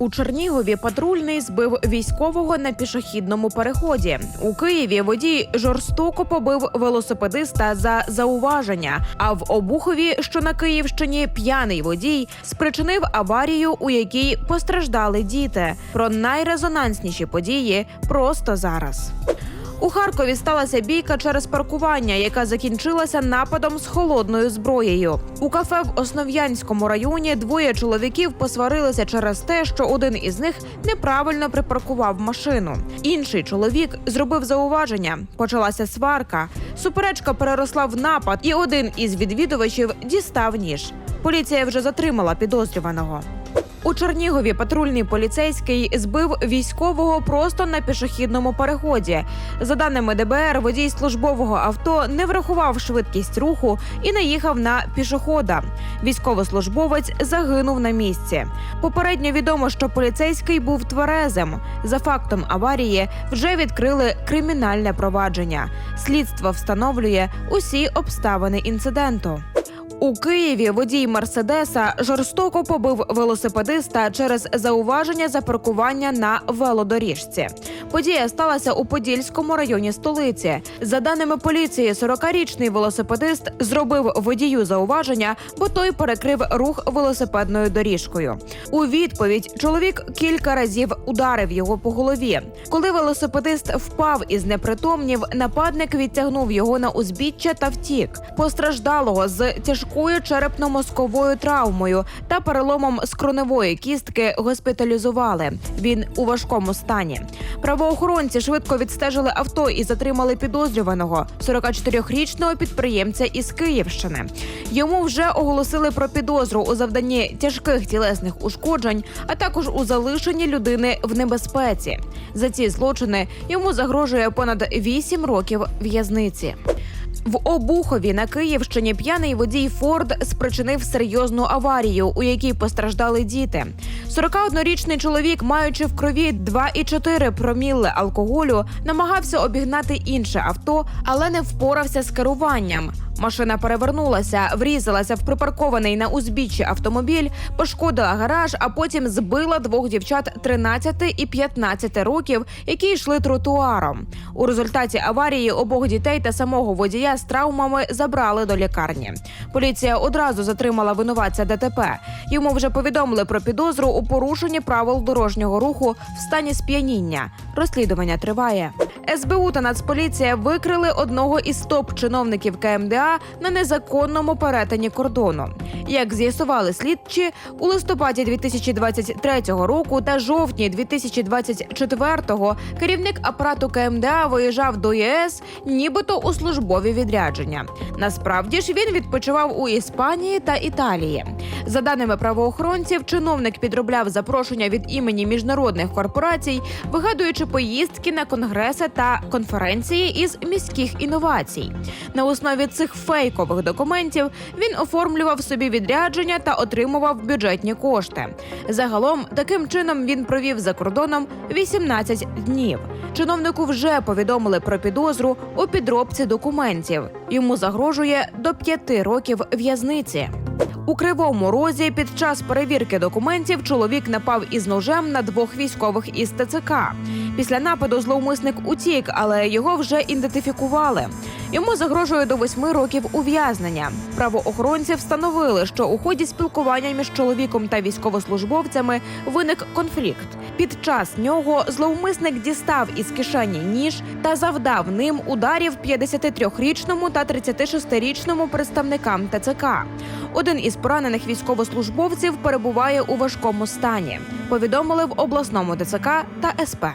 У Чернігові патрульний збив військового на пішохідному переході. У Києві водій жорстоко побив велосипедиста за зауваження. А в Обухові, що на Київщині, п'яний водій спричинив аварію, у якій постраждали діти. Про найрезонансніші події просто зараз. У Харкові сталася бійка через паркування, яка закінчилася нападом з холодною зброєю. У кафе в Основ'янському районі двоє чоловіків посварилися через те, що один із них неправильно припаркував машину. Інший чоловік зробив зауваження. Почалася сварка. Суперечка переросла в напад, і один із відвідувачів дістав ніж. Поліція вже затримала підозрюваного. У Чернігові патрульний поліцейський збив військового просто на пішохідному переході. За даними ДБР, водій службового авто не врахував швидкість руху і наїхав на пішохода. Військовослужбовець загинув на місці. Попередньо відомо, що поліцейський був тверезим. За фактом аварії вже відкрили кримінальне провадження. Слідство встановлює усі обставини інциденту. У Києві водій Мерседеса жорстоко побив велосипедиста через зауваження за паркування на велодоріжці. Подія сталася у Подільському районі столиці. За даними поліції, 40-річний велосипедист зробив водію зауваження, бо той перекрив рух велосипедною доріжкою. У відповідь чоловік кілька разів ударив його по голові. Коли велосипедист впав із непритомнів, нападник відтягнув його на узбіччя та втік. Постраждалого з тяжкою черепно-мозковою травмою та переломом скроневої кістки госпіталізували. Він у важкому стані. Правоохоронці швидко відстежили авто і затримали підозрюваного 44-річного підприємця із Київщини. Йому вже оголосили про підозру у завданні тяжких тілесних ушкоджень, а також у залишенні людини в небезпеці. За ці злочини йому загрожує понад 8 років в'язниці. В Обухові на Київщині п'яний водій Форд спричинив серйозну аварію, у якій постраждали діти. 41-річний чоловік, маючи в крові 2,4 промілли алкоголю, намагався обігнати інше авто, але не впорався з керуванням. Машина перевернулася, врізалася в припаркований на узбіччі автомобіль, пошкодила гараж, а потім збила двох дівчат 13 і 15 років, які йшли тротуаром. У результаті аварії обох дітей та самого водія з травмами забрали до лікарні. Поліція одразу затримала винуватця ДТП. Йому вже повідомили про підозру у порушенні правил дорожнього руху в стані сп'яніння. Розслідування триває. СБУ та Нацполіція викрили одного із топ-чиновників КМДА на незаконному перетині кордону. Як з'ясували слідчі, у листопаді 2023 року та жовтні 2024 керівник апарату КМДА виїжджав до ЄС, нібито у службові відрядження. Насправді ж він відпочивав у Іспанії та Італії. За даними правоохоронців, чиновник підробляв запрошення від імені міжнародних корпорацій, вигадуючи поїздки на конгреси та конференції із міських інновацій. На основі цих фейкових документів він оформлював собі відрядження та отримував бюджетні кошти. Загалом таким чином він провів за кордоном 18 днів. Чиновнику вже повідомили про підозру у підробці документів. Йому загрожує до п'яти років в'язниці. У кривому розі під час перевірки документів чоловік напав із ножем на двох військових із ТЦК. Після нападу зловмисник утік, але його вже ідентифікували. Йому загрожує до восьми років ув'язнення. Правоохоронці встановили, що у ході спілкування між чоловіком та військовослужбовцями виник конфлікт. Під час нього зловмисник дістав із кишені ніж та завдав ним ударів 53-річному та 36-річному представникам ТЦК. Один із поранених військовослужбовців перебуває у важкому стані. Повідомили в обласному ТЦК та СП.